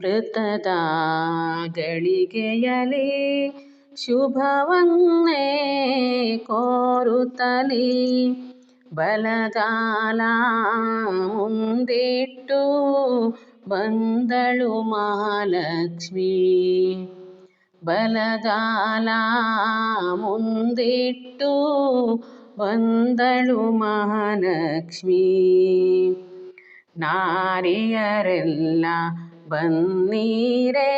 ಅಮೃತದ ಗಳಿಗೆಯಲಿ ಶುಭವನ್ನೇ ಕೋರುತ್ತಲಿ. ಬಲಗಾಲ ಮುಂದಿಟ್ಟು ಬಂದಳು ಮಹಾಲಕ್ಷ್ಮಿ. ಬಲಗಾಲ ಮುಂದಿಟ್ಟು ಬಂದಳು ಮಹಾಲಕ್ಷ್ಮಿ. ನಾರಿಯರೆಲ್ಲ ಬನ್ನೀರೇ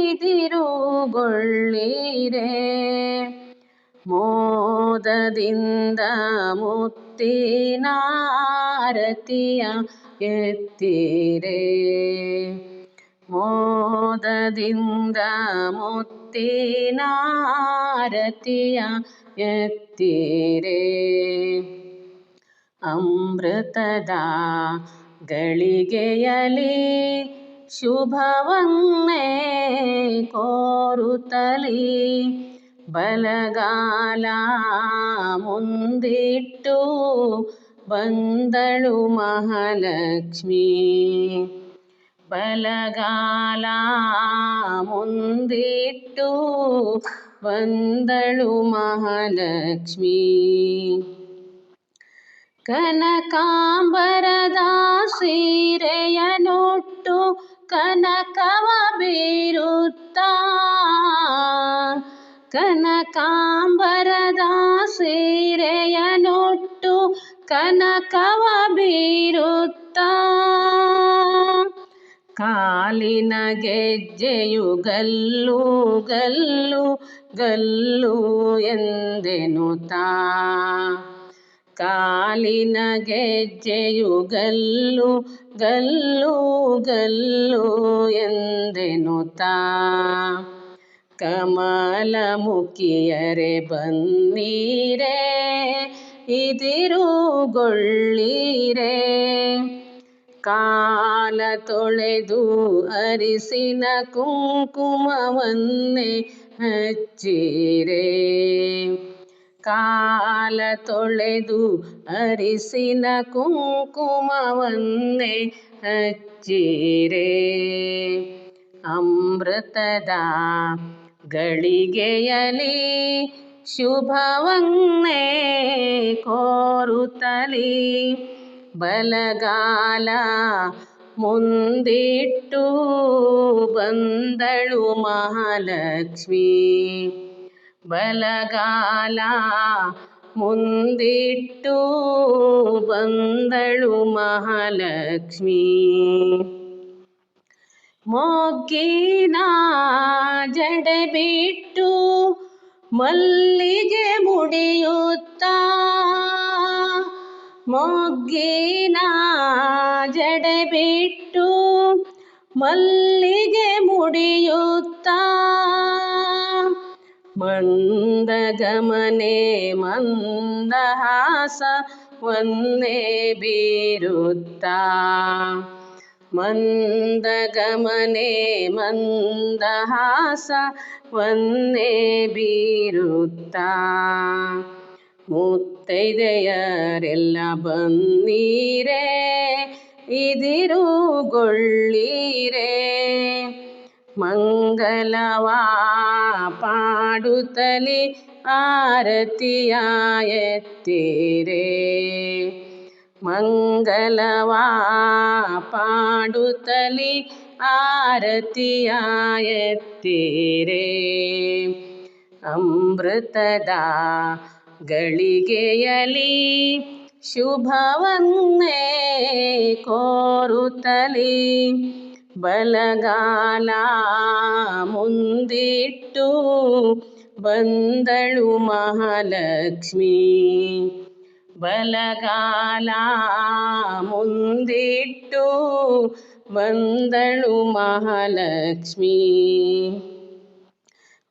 ಇದಿರುಗೊಳ್ಳೀರೇ ಮೋದದಿಂದ ಮುತ್ತಿನ ಆರತಿಯ ಎತ್ತೀರೇ ಮೋದದಿಂದ ಮುತ್ತಿನ ಆರತಿಯ ಎತ್ತೀರೇ ಅಮೃತದ ಗಳಿಗೆಯಲಿ ಶುಭವನ್ನೇ ಕೋರುತ್ತಲಿ ಬಲಗಾಲ ಮುಂದಿಟ್ಟು ಬಂದಳು ಮಹಾಲಕ್ಷ್ಮಿ ಬಲಗಾಲ ಮುಂದಿಟ್ಟು ಬಂದಳು ಮಹಾಲಕ್ಷ್ಮಿ ಕನಕಾಂಬರದ ಸೀರೆಯನುಟ್ಟು ಕನಕವ ಬೀರುತ್ತ. ಕನಕಾಂಬರದ ಸೀರೆಯನುಟ್ಟು ಕನಕವ ಬೀರುತ್ತ. ಕಾಲಿನ ಗೆಜ್ಜೆಯು ಗಲ್ಲು ಗಲ್ಲು ಗಲ್ಲು ಎಂದೆನುತ್ತಾ. ಕಾಲಿನ ಗೆಜ್ಜೆಯು ಗಲ್ಲು ಗಲ್ಲು ಗಲ್ಲು ಎಂದೆನುತ್ತಾ ಕಮಲ ಮುಖಿಯರೆ ಬನ್ನೀರೆ, ಇದಿರುಗೊಳ್ಳೀರೆ. ಕಾಲ ತೊಳೆದು ಅರಿಸಿನ ಕುಂಕುಮವನ್ನೇ ಹಚ್ಚಿರೇ. ಕಾಲ ತೊಳೆದು ಅರಿಸಿನ ಕುಂಕುಮವನ್ನೇ ಹಚ್ಚಿರೆ. ಅಮೃತದ ಗಳಿಗೆಯಲಿ ಶುಭವನ್ನೇ ಕೋರುತ್ತಲಿ. ಬಲಗಾಲ ಮುಂದಿಟ್ಟು ಬಂದಳು ಮಹಾಲಕ್ಷ್ಮಿ. ಬಲಗಾಲ ಮುಂದಿಟ್ಟು ಬಂದಳು ಮಹಾಲಕ್ಷ್ಮಿ. ಮೊಗ್ಗಿನ ಜಡೆ ಬಿಟ್ಟು ಮಲ್ಲಿಗೆ ಮುಡಿಯುತ್ತ ಮೊಗ್ಗಿನ ಜಡೆ ಬಿಟ್ಟು ಮಲ್ಲಿಗೆ ಮುಡಿಯುತ್ತ ಮಂದಗಮನೆ ಮಂದಹಾಸ ಒಂದೇ ಬೀರುತ್ತ. ಮಂದಗಮನೆ ಮಂದಹಾಸ ಒಂದೇ ಬೀರುತ್ತ. ಮುತ್ತೈದೆಯರೆಲ್ಲ ಬನ್ನೀರೇ ಇದಿರುಗೊಳ್ಳೀರೇ. ಮಂಗಲವಾ ಪಾಡುತ್ತಲಿ ಆರತಿಯ ಎತ್ತೀರೇ ಮಂಗಲವಾ ಪಾಡುತ್ತಲಿ ಆರತಿಯ ಎತ್ತೀರೇ ಅಮೃತದ ಗಳಿಗೆಯಲಿ ಶುಭವನ್ನೇ ಕೋರುತ್ತಲಿ ಬಲಗಾಲ ಮುಂದಿಟ್ಟು ಬಂದಳು ಮಹಾಲಕ್ಷ್ಮಿ. ಬಲಗಾಲ ಮುಂದಿಟ್ಟು ಬಂದಳು ಮಹಾಲಕ್ಷ್ಮಿ.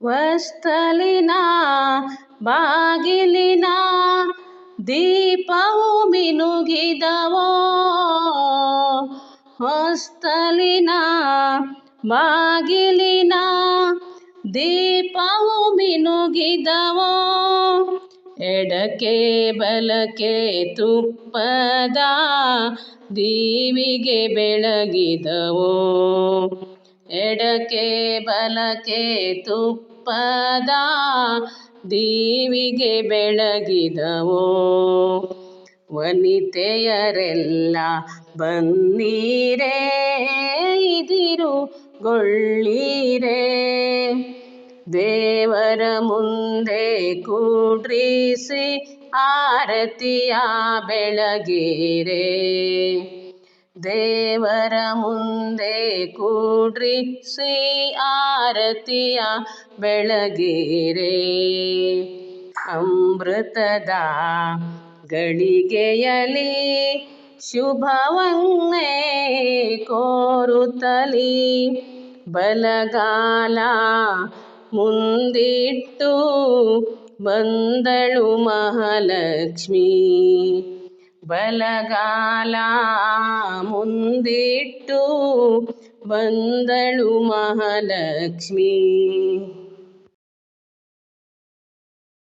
ವಸ್ತಲಿನ ಬಾಗಿಲಿನ ದೀಪವು ಮಿನುಗಿದವೋ? ಹೊಸ್ತಲಿನ ಬಾಗಿಲಿನ ದೀಪವು ಮಿನುಗಿದವೋ? ಎಡಕ್ಕೆ ಬಲಕ್ಕೆ ತುಪ್ಪದ ದೀವಿಗೆ ಬೆಳಗಿದವೋ? ಎಡಕ್ಕೆ ಬಲಕ್ಕೆ ತುಪ್ಪದ ದೀವಿಗೆ ಬೆಳಗಿದವೋ? ವನಿತೆಯರೆಲ್ಲ ಬನ್ನೀರೇ, ಇದಿರು ಗೊಳ್ಳೀರೇ. ದೇವರ ಮುಂದೆ ಕೂಡ್ರಿಸಿ ಆರತಿಯ ಬೆಳಗೀರೆ. ದೇವರ ಮುಂದೆ ಕೂಡ್ರಿಸಿ ಆರತಿಯ ಬೆಳಗೀರೆ. ಅಮೃತದ ಗಳಿಗೆಯಲಿ ಶುಭವನ್ನೇ ಕೋರುತ್ತಲಿ. ಬಲಗಾಲ ಮುಂದಿಟ್ಟು ಬಂದಳು ಮಹಾಲಕ್ಷ್ಮಿ. ಬಲಗಾಲ ಮುಂದಿಟ್ಟು ಬಂದಳು ಮಹಾಲಕ್ಷ್ಮಿ.